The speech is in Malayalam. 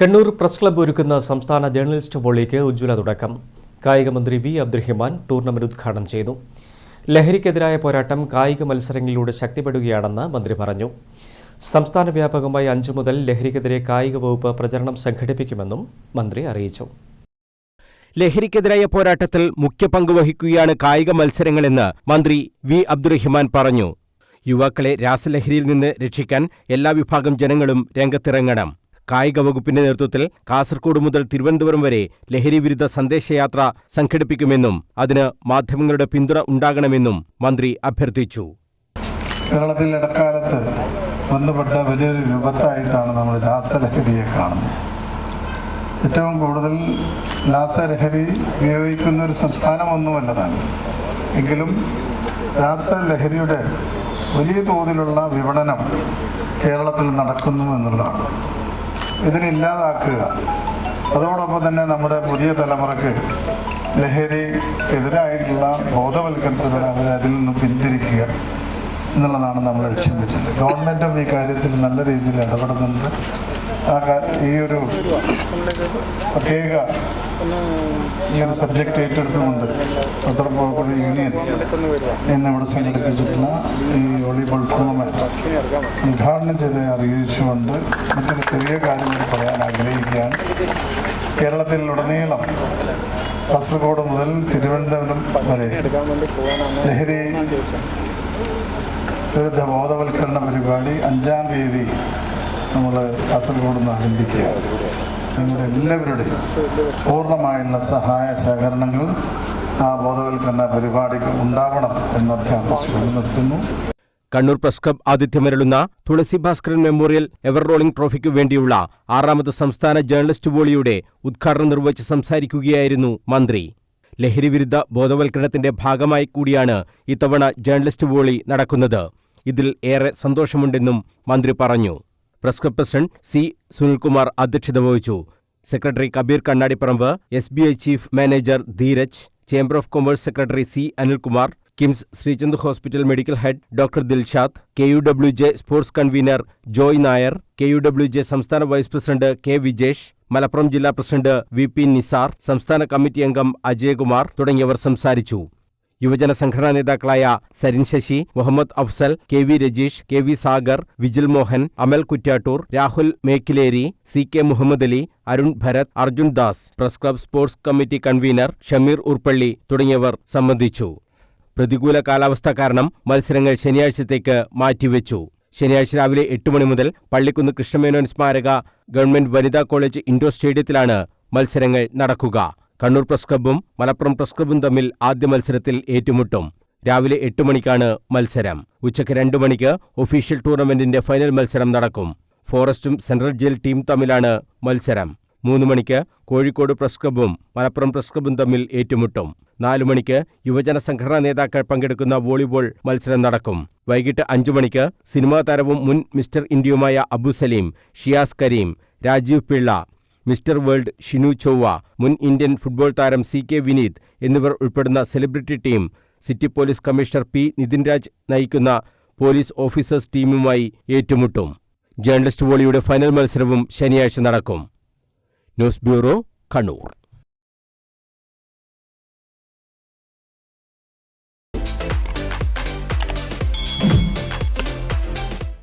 കണ്ണൂർ പ്രസ് ക്ലബ്ബ് ഒരുക്കുന്ന സംസ്ഥാന ജേർണലിസ്റ്റ് വോളിക്ക് ഉജ്ജ്വല തുടക്കം. കായികമന്ത്രി വി അബ്ദുറഹിമാൻ ടൂർണമെന്റ് ഉദ്ഘാടനം ചെയ്തു. ലഹരിക്കെതിരായ പോരാട്ടം കായിക മത്സരങ്ങളിലൂടെ ശക്തിപ്പെടുകയാണെന്ന് മന്ത്രി പറഞ്ഞു. സംസ്ഥാന വ്യാപകമായി അഞ്ചു മുതൽ ലഹരിക്കെതിരെ കായിക വകുപ്പ് പ്രചരണം സംഘടിപ്പിക്കുമെന്നും മന്ത്രി അറിയിച്ചു. ലഹരിക്കെതിരായ പോരാട്ടത്തിൽ മുഖ്യ പങ്ക് വഹിക്കുകയാണ് കായിക മത്സരങ്ങളെന്ന് മന്ത്രി വി അബ്ദുറഹിമാൻ പറഞ്ഞു. യുവാക്കളെ രാസലഹരിയിൽ നിന്ന് രക്ഷിക്കാൻ എല്ലാ വിഭാഗം ജനങ്ങളും രംഗത്തിറങ്ങണം. കായിക വകുപ്പിന്റെ നേതൃത്വത്തിൽ കാസർകോട് മുതൽ തിരുവനന്തപുരം വരെ ലഹരി വിരുദ്ധ സന്ദേശയാത്ര സംഘടിപ്പിക്കുമെന്നും അതിന് മാധ്യമങ്ങളുടെ പിന്തുണ ഉണ്ടാകണമെന്നും മന്ത്രി അഭ്യർത്ഥിച്ചു. കേരളത്തിൽ ഇടക്കാലത്ത് ബന്ധപ്പെട്ട വലിയൊരു വിപത്തായിട്ടാണ് നമ്മൾ രാസലഹരിയെ കാണുന്നത്. ഏറ്റവും കൂടുതൽ രാസലഹരി ഉപയോഗിക്കുന്ന ഒരു സംസ്ഥാനമൊന്നുമല്ലതാണ്. എങ്കിലും രാസലഹരിയുടെ വലിയ തോതിലുള്ള വിപണനം കേരളത്തിൽ നടക്കുന്നു എന്നുള്ളതാണ്. ഇതിനില്ലാതാക്കുക. അതോടൊപ്പം തന്നെ നമ്മുടെ പുതിയ തലമുറയ്ക്ക് ലഹരി എതിരായിട്ടുള്ള ബോധവൽക്കരണത്തിലൂടെ അവരെ അതിൽ നിന്ന് പിന്തിരിക്കുക എന്നുള്ളതാണ് നമ്മൾ ലക്ഷ്യം വെച്ചത്. ഗവൺമെന്റും ഈ കാര്യത്തിൽ നല്ല രീതിയിൽ ഇടപെടുന്നുണ്ട്. ആ ഈ ഒരു പ്രത്യേക ഈ ഒരു സബ്ജക്റ്റ് ഏറ്റെടുത്തുകൊണ്ട് പത്രപ്രവർത്തക യൂണിയൻ എന്നിവിടെ സംഘടിപ്പിച്ചിട്ടുള്ള ഈ വോളിബോൾ ടൂർണമെന്റ് ഉദ്ഘാടനം ചെയ്ത് അറിയിച്ചുകൊണ്ട് മറ്റൊരു ചെറിയ കാര്യം കൂടി പറയാൻ ആഗ്രഹിക്കുകയാണ്. കേരളത്തിൽ ഉടനീളം കാസർഗോഡ് മുതൽ തിരുവനന്തപുരം വരെ ലഹരി വിരുദ്ധ ബോധവൽക്കരണ പരിപാടി അഞ്ചാം തീയതി നമ്മൾ കാസർഗോഡ് നിന്ന് ആരംഭിക്കുകയാണ്. നിങ്ങളുടെ എല്ലാവരുടെയും പൂർണമായുള്ള സഹായ സഹകരണങ്ങൾ ആ ബോധവൽക്കരണ പരിപാടിക്ക് ഉണ്ടാവണം എന്നൊക്കെ നിർത്തുന്നു. Kannur press club ആതിഥ്യമരുളുന്ന Thulasi Bhaskaran memorial ever rolling ട്രോഫിക്കു വേണ്ടിയുള്ള ആറാമത് സംസ്ഥാന ജേർണലിസ്റ്റ് വോളിയുടെ ഉദ്ഘാടനം നിർവഹിച്ച് സംസാരിക്കുകയായിരുന്നു മന്ത്രി. ലഹരിവിരുദ്ധ ബോധവൽക്കരണത്തിന്റെ ഭാഗമായി കൂടിയാണ് ഇത്തവണ ജേർണലിസ്റ്റ് വോളി നടക്കുന്നത്. ഇതിൽ ഏറെ സന്തോഷമുണ്ടെന്നും മന്ത്രി പറഞ്ഞു. Press club president C Sunilkumar അധ്യക്ഷത വഹിച്ചു. Secretary Kabeer Kannadiparamba S B I chief manager Dheeraj chamber of commerce secretary C Anilkumar KIMS Sreechand hospital medical head doctor Dilshad K U W J sports convener Joy Nair K U W J സംസ്ഥാന vice president K Vijesh Malappuram ജില്ലാ പ്രസിഡന്റ് വി പി നിസാർ സംസ്ഥാന കമ്മിറ്റി അംഗം അജയകുമാർ തുടങ്ങിയവർ സംസാരിച്ചു. യുവജന സംഘടനാ നേതാക്കളായ Sarin Sasi Muhammad Afsal K V Rajeesh K V Sagar Vijil Mohan Amal Kuttattoor Rahul Mekkileri C K Muhammad Ali Arun Bharath Arjun Das press club sports committee convener Shameer Urppally തുടങ്ങിയവർ സംബന്ധിച്ചു. പ്രതികൂല കാലാവസ്ഥ കാരണം മത്സരങ്ങൾ ശനിയാഴ്ചത്തേക്ക് മാറ്റിവെച്ചു. ശനിയാഴ്ച രാവിലെ എട്ട് മണി മുതൽ പള്ളിക്കുന്ന് കൃഷ്ണമേനോൻ സ്മാരക ഗവൺമെന്റ് വനിതാ കോളേജ് ഇൻഡോർ സ്റ്റേഡിയത്തിലാണ് മത്സരങ്ങൾ നടക്കുക. കണ്ണൂർ പ്രസ് ക്ലബ്ബും മലപ്പുറം പ്രസ് ക്ലബ്ബും തമ്മിൽ ആദ്യ മത്സരത്തിൽ ഏറ്റുമുട്ടും. രാവിലെ എട്ട് മണിക്കാണ് മത്സരം. ഉച്ചയ്ക്ക് രണ്ടു മണിക്ക് ഒഫീഷ്യൽ ടൂർണമെന്റിന്റെ ഫൈനൽ മത്സരം നടക്കും. ഫോറസ്റ്റും സെൻട്രൽ ജയിൽ ടീം തമ്മിലാണ് മത്സരം. മൂന്ന് മണിക്ക് കോഴിക്കോട് പ്രസ് ക്ലബ്ബും മലപ്പുറം പ്രസ് ക്ലബ്ബും തമ്മിൽ ഏറ്റുമുട്ടും. നാലു മണിക്ക് യുവജന സംഘടനാ നേതാക്കൾ പങ്കെടുക്കുന്ന വോളിബോൾ മത്സരം നടക്കും. വൈകിട്ട് അഞ്ചു മണിക്ക് സിനിമാ താരവും മുൻ മിസ്റ്റർ ഇന്ത്യയുമായ അബു സലീം ഷിയാസ് കരീം രാജീവ് പിള്ള മിസ്റ്റർ വേൾഡ് ഷിനു ചൊവ്വ മുൻ ഇന്ത്യൻ ഫുട്ബോൾ താരം സി കെ വിനീത് എന്നിവർ ഉൾപ്പെടുന്ന celebrity team city police commissioner P Nithin Raj നയിക്കുന്ന പോലീസ് ഓഫീസേഴ്സ് ടീമുമായി ഏറ്റുമുട്ടും. ജേർണലിസ്റ്റ് വോളിയുടെ ഫൈനൽ മത്സരവും ശനിയാഴ്ച നടക്കും. News bureau Kannur.